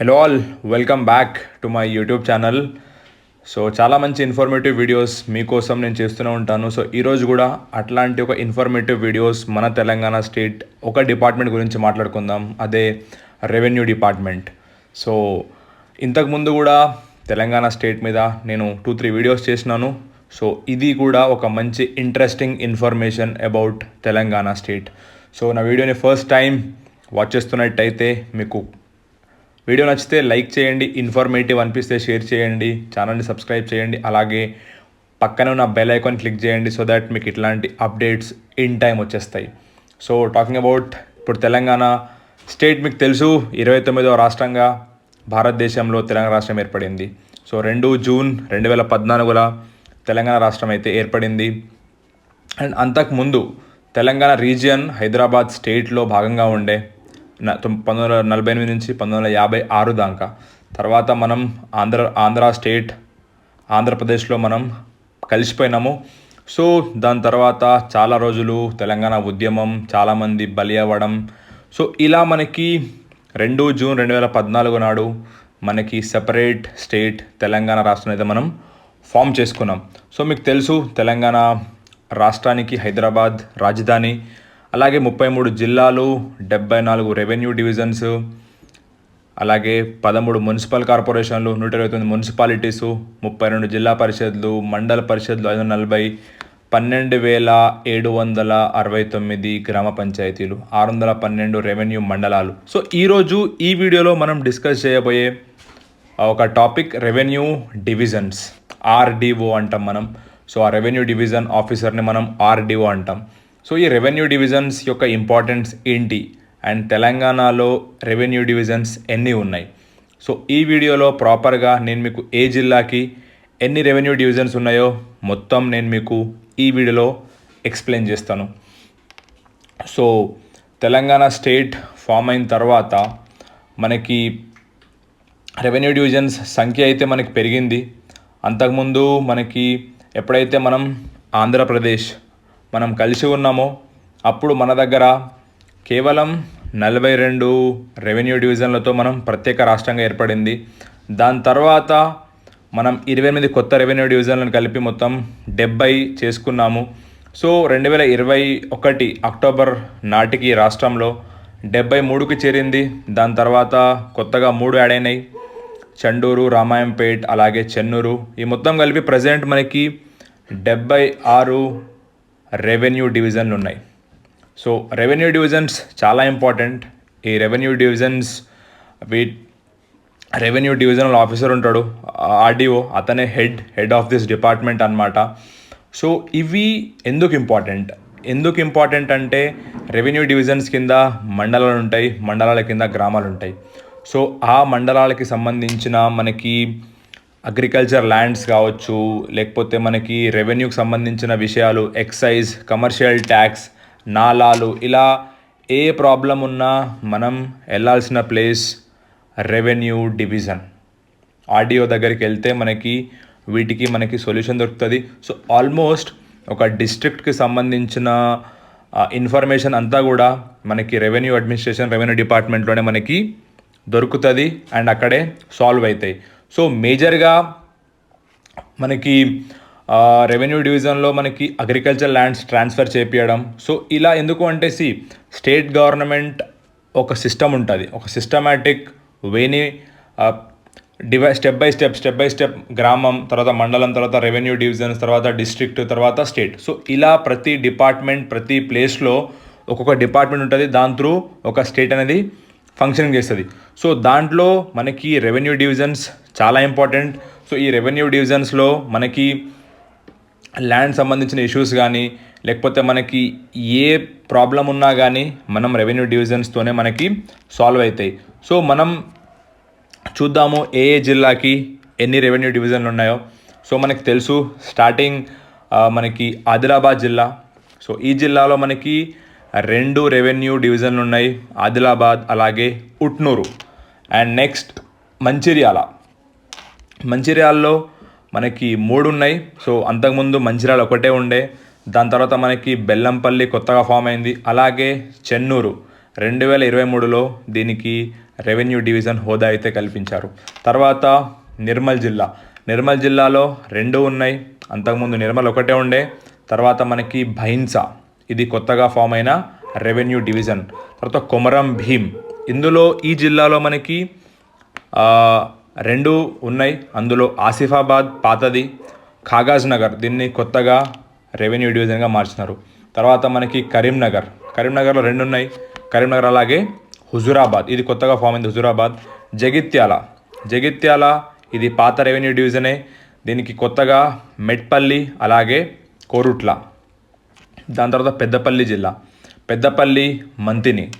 Hello all welcome back to my YouTube channel so చాలా మంచి informative videos మీకోసం నేను చేస్తూనే ఉంటాను. సో ఈరోజు కూడా అట్లాంటి ఒక ఇన్ఫర్మేటివ్ వీడియోస్ మన తెలంగాణ స్టేట్ ఒక డిపార్ట్మెంట్ గురించి మాట్లాడుకుందాం. అదే రెవెన్యూ డిపార్ట్మెంట్ సో ఇంతకుముందు కూడా తెలంగాణ స్టేట్ మీద నేను టూ త్రీ వీడియోస్ చేసినాను. సో ఇది కూడా ఒక మంచి interesting information about Telangana state so నా వీడియోని ఫస్ట్ టైం వాచ్ చేస్తున్నట్టయితే మీకు వీడియో నచ్చితే లైక్ చేయండి ఇన్ఫర్మేటివ్ అనిపిస్తే షేర్ చేయండి ఛానల్ని సబ్స్క్రైబ్ చేయండి అలాగే పక్కన ఉన్న బెల్ ఐకాన్ క్లిక్ చేయండి సో దట్ మీకు ఇట్లాంటి అప్డేట్స్ ఇన్ టైం వచ్చేస్తాయి. సో టాకింగ్ అబౌట్ ఇప్పుడు తెలంగాణ స్టేట్ మీకు తెలుసు ఇరవై తొమ్మిదవ రాష్ట్రంగా భారతదేశంలో తెలంగాణ రాష్ట్రం ఏర్పడింది. సో రెండు జూన్ రెండు వేల పద్నాలుగుల తెలంగాణ రాష్ట్రం అయితే ఏర్పడింది. అండ్ అంతకుముందు తెలంగాణ రీజియన్ హైదరాబాద్ స్టేట్లో భాగంగా ఉండే పంతొమ్మిది వందల నలభై ఎనిమిది నుంచి పంతొమ్మిది వందల యాభై ఆరు దాకా. తర్వాత మనం ఆంధ్ర ఆంధ్ర స్టేట్ ఆంధ్రప్రదేశ్లో మనం కలిసిపోయినాము. సో దాని తర్వాత చాలా రోజులు తెలంగాణ ఉద్యమం చాలామంది బలి అవ్వడం సో ఇలా మనకి రెండు జూన్ రెండు వేల పద్నాలుగు నాడు మనకి సెపరేట్ స్టేట్ తెలంగాణ రాష్ట్రం అయితే మనం ఫామ్ చేసుకున్నాం. సో మీకు తెలుసు తెలంగాణ రాష్ట్రానికి హైదరాబాద్ రాజధాని. అలాగే ముప్పై మూడు జిల్లాలు డెబ్బై నాలుగు రెవెన్యూ డివిజన్స్ అలాగే పదమూడు మున్సిపల్ కార్పొరేషన్లు నూట ఇరవై తొమ్మిది మున్సిపాలిటీసు ముప్పై రెండు జిల్లా పరిషత్లు మండల పరిషత్లు ఐదు వందల నలభై పన్నెండు వేల ఏడు వందల అరవై తొమ్మిది గ్రామ పంచాయతీలు ఆరు వందల పన్నెండు రెవెన్యూ మండలాలు. సో ఈరోజు ఈ వీడియోలో మనం డిస్కస్ చేయబోయే ఒక టాపిక్ రెవెన్యూ డివిజన్స్ ఆర్డిఓ అంటాం మనం. సో ఆ రెవెన్యూ డివిజన్ ఆఫీసర్ని మనం ఆర్డిఓ అంటాం. సో ఈ రెవెన్యూ డివిజన్స్ యొక్క ఇంపార్టెన్స్ ఏంటి? అండ్ తెలంగాణలో రెవెన్యూ డివిజన్స్ ఎన్ని ఉన్నాయి? సో ఈ వీడియోలో ప్రాపర్గా నేను మీకు ఏ జిల్లాకి ఎన్ని రెవెన్యూ డివిజన్స్ ఉన్నాయో మొత్తం నేను మీకు ఈ వీడియోలో ఎక్స్ప్లెయిన్ చేస్తాను. సో తెలంగాణ స్టేట్ ఫామ్ అయిన తర్వాత మనకి రెవెన్యూ డివిజన్స్ సంఖ్య అయితే మనకి పెరిగింది. అంతకుముందు మనకి ఎప్పుడైతే మనం ఆంధ్రప్రదేశ్ మనం కలిసి ఉన్నామో. అప్పుడు మన దగ్గర కేవలం నలభై రెండు రెవెన్యూ డివిజన్లతో మనం ప్రత్యేక రాష్ట్రంగా ఏర్పడింది. దాని తర్వాత మనం ఇరవై ఎనిమిది కొత్త రెవెన్యూ డివిజన్లను కలిపి మొత్తం డెబ్బై చేసుకున్నాము. సో రెండు వేల ఇరవై ఒకటి అక్టోబర్ నాటికి రాష్ట్రంలో డెబ్బై మూడుకి చేరింది. దాని తర్వాత కొత్తగా మూడు యాడ్ అయినాయి. చండూరు రామాయంపేట్ అలాగే చెన్నూరు. ఈ మొత్తం కలిపి ప్రజెంట్ మనకి డెబ్బై ఆరు రెవెన్యూ డివిజన్లు ఉన్నాయి. సో రెవెన్యూ డివిజన్స్ చాలా ఇంపార్టెంట్. ఈ revenue divisions we revenue divisional officer ఉంటాడు ఆర్డీఓ అతనే head head of this department అన్నమాట. సో ఇవి ఎందుకు ఇంపార్టెంట్? ఎందుకు ఇంపార్టెంట్ అంటే రెవెన్యూ డివిజన్స్ కింద మండలాలు ఉంటాయి మండలాల కింద గ్రామాలు ఉంటాయి. సో ఆ మండలాలకి సంబంధించిన మనకి అగ్రికల్చర్ ల్యాండ్స్ కావచ్చు లేకపోతే మనకి రెవెన్యూకి సంబంధించిన విషయాలు ఎక్సైజ్ కమర్షియల్ ట్యాక్స్ నాలాలు ఇలా ఏ ప్రాబ్లం ఉన్నా మనం వెళ్ళాల్సిన ప్లేస్ రెవెన్యూ డివిజన్. ఆర్డీఓ దగ్గరికి వెళ్తే మనకి వీటికి మనకి సొల్యూషన్ దొరుకుతుంది. సో ఆల్మోస్ట్ ఒక డిస్ట్రిక్ట్కి సంబంధించిన ఇన్ఫర్మేషన్ అంతా కూడా మనకి రెవెన్యూ అడ్మినిస్ట్రేషన్ రెవెన్యూ డిపార్ట్మెంట్లోనే మనకి దొరుకుతుంది అండ్ అక్కడే సాల్వ్ అవుతాయి సో మేజర్గా మనకి రెవెన్యూ డివిజన్లో మనకి అగ్రికల్చర్ ల్యాండ్స్ ట్రాన్స్ఫర్ చేపించడం సో ఇలా ఎందుకు అంటే సి స్టేట్ గవర్నమెంట్ ఒక సిస్టమ్ ఉంటుంది. ఒక సిస్టమేటిక్ వేని DY step by step step by step గ్రామం తర్వాత మండలం తర్వాత రెవెన్యూ డివిజన్స్ తర్వాత డిస్ట్రిక్ట్ తర్వాత స్టేట్. సో ఇలా ప్రతి డిపార్ట్మెంట్ ప్రతి ప్లేస్లో ఒక్కొక్క డిపార్ట్మెంట్ ఉంటుంది. దాని త్రూ ఒక స్టేట్ అనేది ఫంక్షనింగ్ చేస్తుంది. సో దాంట్లో మనకి రెవెన్యూ డివిజన్స్ చాలా ఇంపార్టెంట్ సో ఈ రెవెన్యూ డివిజన్స్లో మనకి ల్యాండ్ సంబంధించిన ఇష్యూస్ కానీ లేకపోతే మనకి ఏ ప్రాబ్లం ఉన్నా కానీ మనం రెవెన్యూ డివిజన్స్తోనే మనకి సాల్వ్ అవుతాయి. సో మనం చూద్దాము ఏ ఏ జిల్లాకి ఎన్ని రెవెన్యూ డివిజన్లు ఉన్నాయో. సో మనకి తెలుసు స్టార్టింగ్ మనకి ఆదిలాబాద్ జిల్లా. సో ఈ జిల్లాలో మనకి రెండు రెవెన్యూ డివిజన్లు ఉన్నాయి. ఆదిలాబాద్ అలాగే ఉట్నూరు. And next Mancherial. మంచిర్యాలలో మనకి మూడు ఉన్నాయి. సో అంతకుముందు మంచిర్యాల ఒకటే ఉండే. దాని తర్వాత మనకి బెల్లంపల్లి కొత్తగా ఫామ్ అయింది. అలాగే చెన్నూరు. రెండు వేల ఇరవై మూడులో దీనికి రెవెన్యూ డివిజన్ హోదా అయితే కల్పించారు. తర్వాత నిర్మల్ జిల్లా. నిర్మల్ జిల్లాలో రెండు ఉన్నాయి. అంతకుముందు నిర్మల్ ఒకటే ఉండే. తర్వాత మనకి భైన్సా. ఇది కొత్తగా ఫామ్ అయిన రెవెన్యూ డివిజన్. తర్వాత కొమరం భీమ్ ఇందులో ఈ జిల్లాలో మనకి రెండు ఉన్నాయి. అందులో ఆసిఫాబాద్ పాతది కాగాజ్ నగర్ దీన్ని కొత్తగా రెవెన్యూ డివిజన్గా మార్చినారు. తర్వాత మనకి కరీంనగర్. కరీంనగర్లో రెండు ఉన్నాయి. కరీంనగర్ అలాగే హుజురాబాద్. ఇది కొత్తగా ఫామ్ అయింది హుజురాబాద్. జగిత్యాల. జగిత్యాల ఇది పాత రెవెన్యూ డివిజనే. దీనికి కొత్తగా మెట్పల్లి అలాగే కోరుట్ల. దాని తర్వాత పెద్దపల్లి జిల్లా. పెద్దపల్లి మంతిని.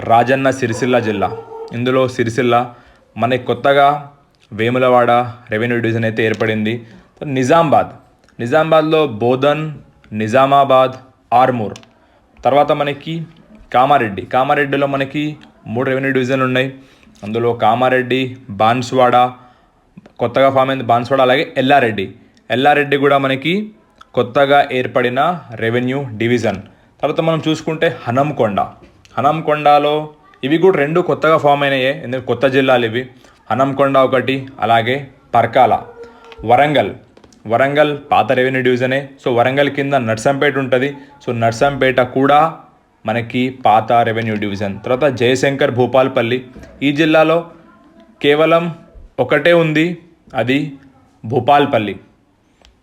రాజన్న సిరిసిల్ల జిల్లా. ఇందులో సిరిసిల్ల మనకి కొత్తగా వేములవాడ రెవెన్యూ డివిజన్ అయితే ఏర్పడింది. నిజామాబాద్. నిజామాబాద్లో బోధన్ నిజామాబాద్ ఆర్మూర్. తర్వాత మనకి కామారెడ్డి. కామారెడ్డిలో మనకి మూడు రెవెన్యూ డివిజన్లు ఉన్నాయి. అందులో కామారెడ్డి బాన్స్వాడ కొత్తగా ఫామ్ అయింది బాన్స్వాడ అలాగే ఎల్లారెడ్డి. ఎల్లారెడ్డి కూడా మనకి కొత్తగా ఏర్పడిన రెవెన్యూ డివిజన్. తర్వాత మనం చూసుకుంటే హనంకొండ హనంకొండలో ఇవి కూడా రెండు కొత్తగా ఫామ్ అయినాయే. ఎందుకంటే కొత్త జిల్లాలు ఇవి. హనంకొండ ఒకటి అలాగే పర్కాల. వరంగల్. వరంగల్ పాత రెవెన్యూ డివిజనే. సో వరంగల్ కింద నర్సంపేట ఉంటుంది. సో నర్సంపేట కూడా మనకి పాత రెవెన్యూ డివిజన్. తర్వాత జయశంకర్ భూపాల్పల్లి. ఈ జిల్లాలో కేవలం ఒకటే ఉంది. అది భూపాల్పల్లి.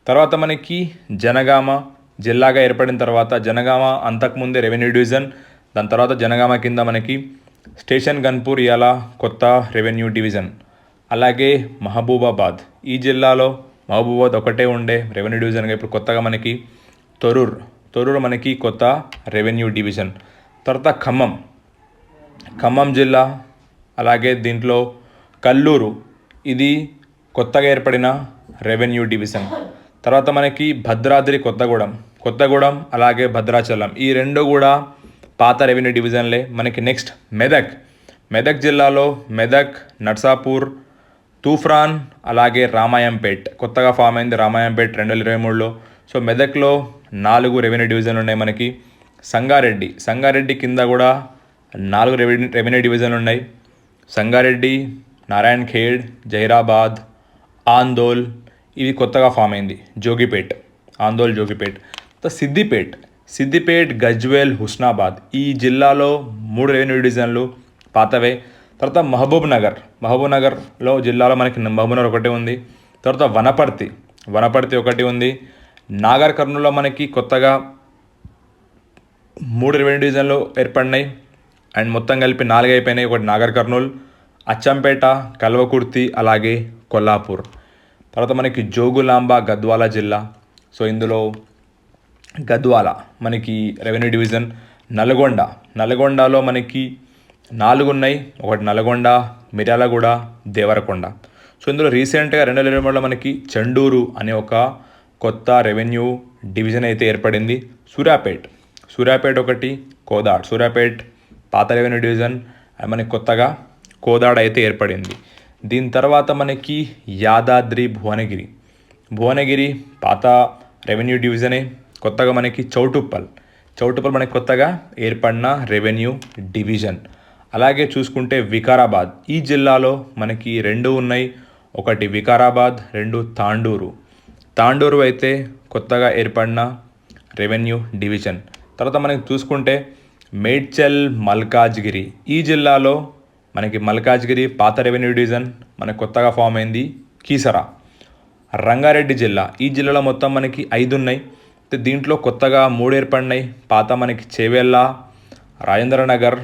తర్వాత మనకి జనగామ జిల్లాగా ఏర్పడిన తర్వాత జనగామ అంతకుముందే రెవెన్యూ డివిజన్ దాని తర్వాత జనగామ కింద మనకి స్టేషన్ గన్పూర్ ఇవాళ కొత్త రెవెన్యూ డివిజన్ అలాగే మహబూబాబాద్. ఈ జిల్లాలో మహబూబాబాద్ ఒకటే ఉండే రెవెన్యూ డివిజన్గా ఇప్పుడు కొత్తగా మనకి తొరూర్ తొరూరు మనకి కొత్త రెవెన్యూ డివిజన్. తర్వాత ఖమ్మం ఖమ్మం జిల్లా అలాగే దీంట్లో కల్లూరు ఇది కొత్తగా ఏర్పడిన రెవెన్యూ డివిజన్. తర్వాత మనకి భద్రాద్రి కొత్తగూడెం కొత్తగూడెం అలాగే భద్రాచలం. ఈ రెండు కూడా పాత రెవెన్యూ డివిజన్లే. మనకి నెక్స్ట్ మెదక్. మెదక్ జిల్లాలో మెదక్ నర్సాపూర్ తూఫ్రాన్ అలాగే రామాయంపేట్. కొత్తగా ఫామ్ అయింది రామాయంపేట్ రెండు వేల ఇరవై మూడులో. సో మెదక్లో నాలుగు రెవెన్యూ డివిజన్లు ఉన్నాయి మనకి. సంగారెడ్డి. సంగారెడ్డి కింద కూడా నాలుగు రెవెన్యూ రెవెన్యూ డివిజన్లు ఉన్నాయి. సంగారెడ్డి నారాయణ్ ఖేడ్ జైరాబాద్ ఆందోల్ ఇవి కొత్తగా ఫామ్ అయింది. జోగిపేట్ ఆందోళ్ జోగిపేట్. తర్వాత సిద్దిపేట్ సిద్దిపేట్ గజ్వేల్ హుస్నాబాద్. ఈ జిల్లాలో మూడు రెవెన్యూ డివిజన్లు పాతవే. తర్వాత మహబూబ్ నగర్. మహబూబ్ నగర్లో జిల్లాలో మనకి మహబూబ్ నగర్ ఒకటి ఉంది. తర్వాత వనపర్తి. వనపర్తి ఒకటి ఉంది. నాగర్ కర్నూల్లో మనకి కొత్తగా మూడు రెవెన్యూ డివిజన్లు ఏర్పడినాయి. అండ్ మొత్తం కలిపి నాలుగు అయిపోయినాయి ఒకటి నాగర్ కర్నూల్ అచ్చంపేట కల్వకుర్తి అలాగే కొల్లాపూర్. తర్వాత మనకి జోగులాంబ గద్వాల జిల్లా. సో ఇందులో గద్వాల మనకి రెవెన్యూ డివిజన్ నల్గొండ. నల్గొండలో మనకి నాలుగు ఉన్నాయి ఒకటి నల్గొండ మిర్యాలగూడ దేవరకొండ. సో ఇందులో రీసెంట్గా రెండు వేల ఇరవై మూడులో మనకి చండూరు అనే ఒక కొత్త రెవెన్యూ డివిజన్ అయితే ఏర్పడింది. సూర్యాపేట్. సూర్యాపేట్ ఒకటి కోదాడ్. సూర్యాపేట్ పాత రెవెన్యూ డివిజన్ మనకి కొత్తగా కోదాడ్ అయితే ఏర్పడింది. దీని తర్వాత మనకి యాదాద్రి భువనగిరి. భువనగిరి పాత రెవెన్యూ డివిజనే కొత్తగా మనకి చౌటుప్పల్. చౌటుప్పల్ మనకి కొత్తగా ఏర్పడిన రెవెన్యూ డివిజన్. అలాగే చూసుకుంటే వికారాబాద్. ఈ జిల్లాలో మనకి రెండు ఉన్నాయి. ఒకటి వికారాబాద్ రెండు తాండూరు. తాండూరు అయితే కొత్తగా ఏర్పడిన రెవెన్యూ డివిజన్. తర్వాత మనకి చూసుకుంటే మేడ్చల్ మల్కాజ్గిరి. ఈ జిల్లాలో మనకి మల్కాజ్గిరి పాత రెవెన్యూ డివిజన్ మనకు కొత్తగా ఫామ్ అయింది కీసరా. రంగారెడ్డి జిల్లా. ఈ జిల్లాలో మొత్తం మనకి ఐదు ఉన్నాయి దీంట్లో కొత్తగా మూడు ఏర్పడినాయి. పాత మనకి చేవెళ్ళ రాజేంద్రనగర్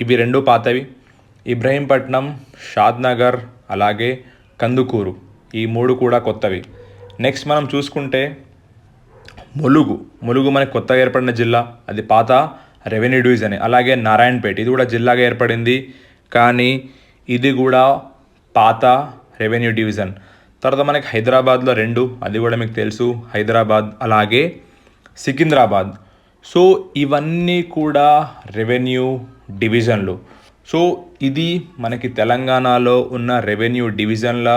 ఇవి రెండు పాతవి. ఇబ్రహీంపట్నం షాద్ నగర్ అలాగే కందుకూరు. ఈ మూడు కూడా కొత్తవి. నెక్స్ట్ మనం చూసుకుంటే ములుగు. ములుగు మనకి కొత్తగా ఏర్పడిన జిల్లా. అది పాత రెవెన్యూ డివిజన్. అలాగే నారాయణపేట. ఇది కూడా జిల్లాగా ఏర్పడింది. కానీ ఇది కూడా పాత రెవెన్యూ డివిజన్. తర్వాత మనకి హైదరాబాద్లో రెండు అది కూడా మీకు తెలుసు హైదరాబాద్ అలాగే సికింద్రాబాద్. సో ఇవన్నీ కూడా రెవెన్యూ డివిజన్లు. సో ఇది మనకి తెలంగాణలో ఉన్న రెవెన్యూ డివిజన్ల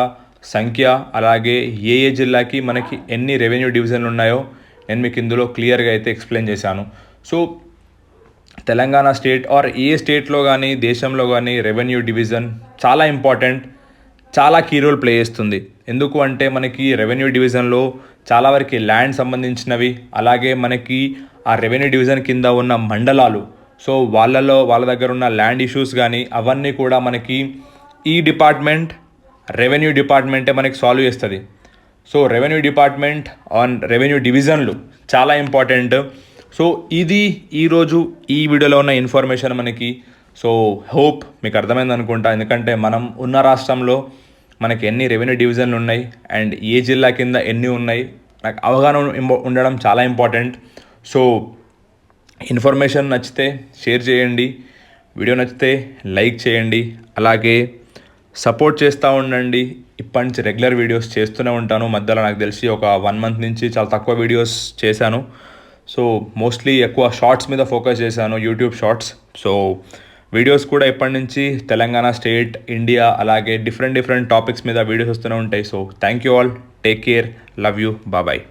సంఖ్య అలాగే ఏ ఏ జిల్లాకి మనకి ఎన్ని రెవెన్యూ డివిజన్లు ఉన్నాయో నేను మీకు ఇందులో క్లియర్గా అయితే ఎక్స్ప్లెయిన్ చేశాను. సో తెలంగాణ స్టేట్ ఆర్ ఏ స్టేట్లో కానీ దేశంలో కానీ రెవెన్యూ డివిజన్ చాలా ఇంపార్టెంట్ చాలా కీ రోల్ ప్లే చేస్తుంది. ఎందుకు అంటే మనకి రెవెన్యూ డివిజన్లో చాలా వరకు ల్యాండ్ సంబంధించినవి అలాగే మనకి ఆ రెవెన్యూ డివిజన్ కింద ఉన్న మండలాలు. సో వాళ్ళలో వాళ్ళ దగ్గర ఉన్న ల్యాండ్ ఇష్యూస్ కానీ అవన్నీ కూడా మనకి ఈ డిపార్ట్మెంట్ రెవెన్యూ డిపార్ట్మెంటే మనకి సాల్వ్ చేస్తుంది. So revenue department on revenue డివిజన్లు చాలా ఇంపార్టెంట్ సో ఇది ఈరోజు ఈ వీడియోలో ఉన్న ఇన్ఫర్మేషన్ మనకి. సో హోప్ మీకు అర్థమైంది అనుకుంటా. ఎందుకంటే మనం ఉన్న రాష్ట్రంలో మనకి ఎన్ని రెవెన్యూ డివిజన్లు ఉన్నాయి అండ్ ఏ జిల్లా కింద ఎన్ని ఉన్నాయి. నాకు అవగాహన ఉండడం చాలా ఇంపార్టెంట్. సో ఇన్ఫర్మేషన్ నచ్చితే షేర్ చేయండి. వీడియో నచ్చితే లైక్ చేయండి. అలాగే సపోర్ట్ చేస్తూ ఉండండి. ఇప్పటి నుంచి రెగ్యులర్ వీడియోస్ చేస్తూనే ఉంటాను. మధ్యలో నాకు తెలిసి ఒక వన్ మంత్ నుంచి చాలా తక్కువ వీడియోస్ చేశాను. సో మోస్ట్లీ ఎక్కువ షార్ట్స్ మీద ఫోకస్ చేశాను యూట్యూబ్ షార్ట్స్ సో వీడియోస్ కూడా ఎప్పటి నుంచి తెలంగాణ స్టేట్ ఇండియా అలాగే డిఫరెంట్ డిఫరెంట్ టాపిక్స్ మీద వీడియోస్ వస్తూనే ఉంటాయి. So thank you all take care love you bye bye